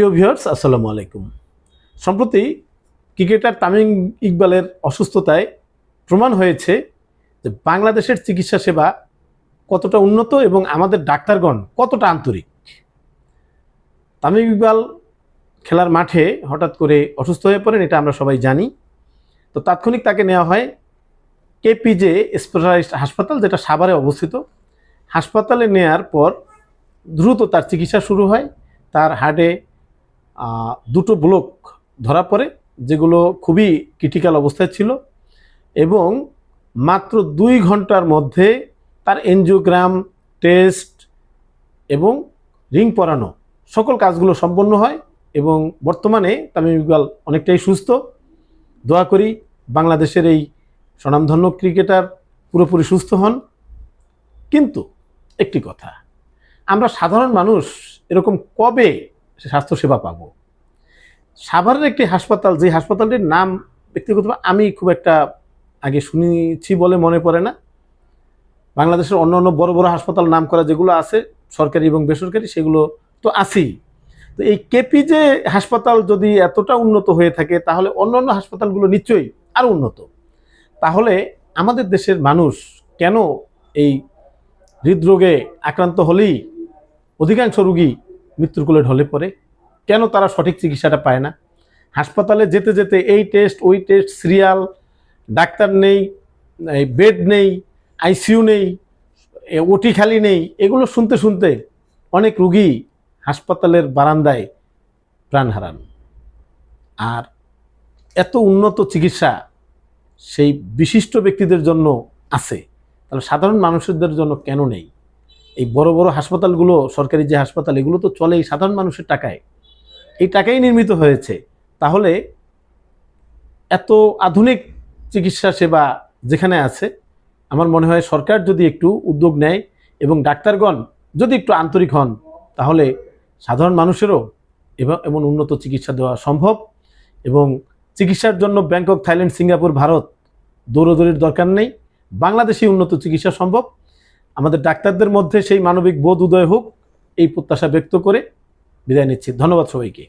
প্রিয় ভিউয়ার্স, আসসালামু আলাইকুম। সম্প্রতি ক্রিকেটার তামিম ইকবালের অসুস্থতায় প্রমাণ হয়েছে যে বাংলাদেশের চিকিৎসা সেবা কতটা উন্নত এবং আমাদের ডাক্তারগণ কতটা আন্তরিক। তামিম ইকবাল খেলার মাঠে হঠাৎ করে অসুস্থ হয়ে পড়েন, এটা আমরা সবাই জানি। তো তাৎক্ষণিক তাকে নেওয়া হয় কেপিজে স্পেশালিস্ট হাসপাতাল, যেটা সাভারে অবস্থিত। হাসপাতালে নেয়ার পর দ্রুত তার চিকিৎসা শুরু হয়, তার হার্টে দুটো ব্লক ধরা পড়ে, যেগুলো খুবই ক্রিটিক্যাল অবস্থায় ছিল এবং মাত্র দুই ঘণ্টার মধ্যে তার এনজিওগ্রাম টেস্ট এবং রিং পরানো সকল কাজগুলো সম্পন্ন হয় এবং বর্তমানে তামিম ইকবাল অনেকটাই সুস্থ। দোয়া করি বাংলাদেশের এই স্বনামধন্য ক্রিকেটার পুরোপুরি সুস্থ হন। কিন্তু একটি কথা, আমরা সাধারণ মানুষ এরকম কবে স্বাস্থ্যসেবা পাবো। সাভারের একটি হাসপাতাল, যে হাসপাতালটির নাম ব্যক্তিগতভাবে আমি খুব একটা আগে শুনেছি বলে মনে পড়ে না। বাংলাদেশের অন্য অন্য বড় বড় হাসপাতাল নাম করা যেগুলো আছে, সরকারি এবং বেসরকারি, সেগুলো তো আছেই। তো এই কেপি যে হাসপাতাল যদি এতটা উন্নত হয়ে থাকে, তাহলে অন্য অন্য হাসপাতালগুলো নিশ্চয়ই আরও উন্নত। তাহলে আমাদের দেশের মানুষ কেন এই হৃদরোগে আক্রান্ত হলেই অধিকাংশ রোগী মৃত্যুর কোলে ঢলে পড়ে। কেন তারা সঠিক চিকিৎসাটা পায় না? হাসপাতালে যেতে যেতে এই টেস্ট, ওই টেস্ট, সিরিয়াল, ডাক্তার নেই বেড নেই, আইসিইউ নেই ওটি খালি নেই, এগুলো শুনতে শুনতে অনেক রুগী হাসপাতালের বারান্দায় প্রাণ হারান। আর এত উন্নত চিকিৎসা সেই বিশিষ্ট ব্যক্তিদের জন্য আছে। তাহলে সাধারণ মানুষদের জন্য কেন নেই? এই বড় বড় হাসপাতালগুলো, সরকারি যে হাসপাতাল, এগুলো তো চলে এই সাধারণ মানুষের টাকায়। এই টাকাই নির্মিত হয়েছে। তাহলে এত আধুনিক চিকিৎসা সেবা যেখানে আছে, আমার মনে হয় সরকার যদি একটু উদ্যোগ নেয় এবং ডাক্তারগণ যদি একটু আন্তরিক হন, তাহলে সাধারণ মানুষেরও এমন উন্নত চিকিৎসা দেওয়া সম্ভব এবং চিকিৎসার জন্য ব্যাংকক, থাইল্যান্ড, সিঙ্গাপুর, ভারত দৌড়দৌড়ির দরকার নেই। বাংলাদেশে উন্নত চিকিৎসা সম্ভব। আমাদের ডাক্তারদের মধ্যে সেই মানবিক বোধ উদয় হোক, এই প্রত্যাশা ব্যক্ত করে বিদায় নিচ্ছি। ধন্যবাদ সবাইকে।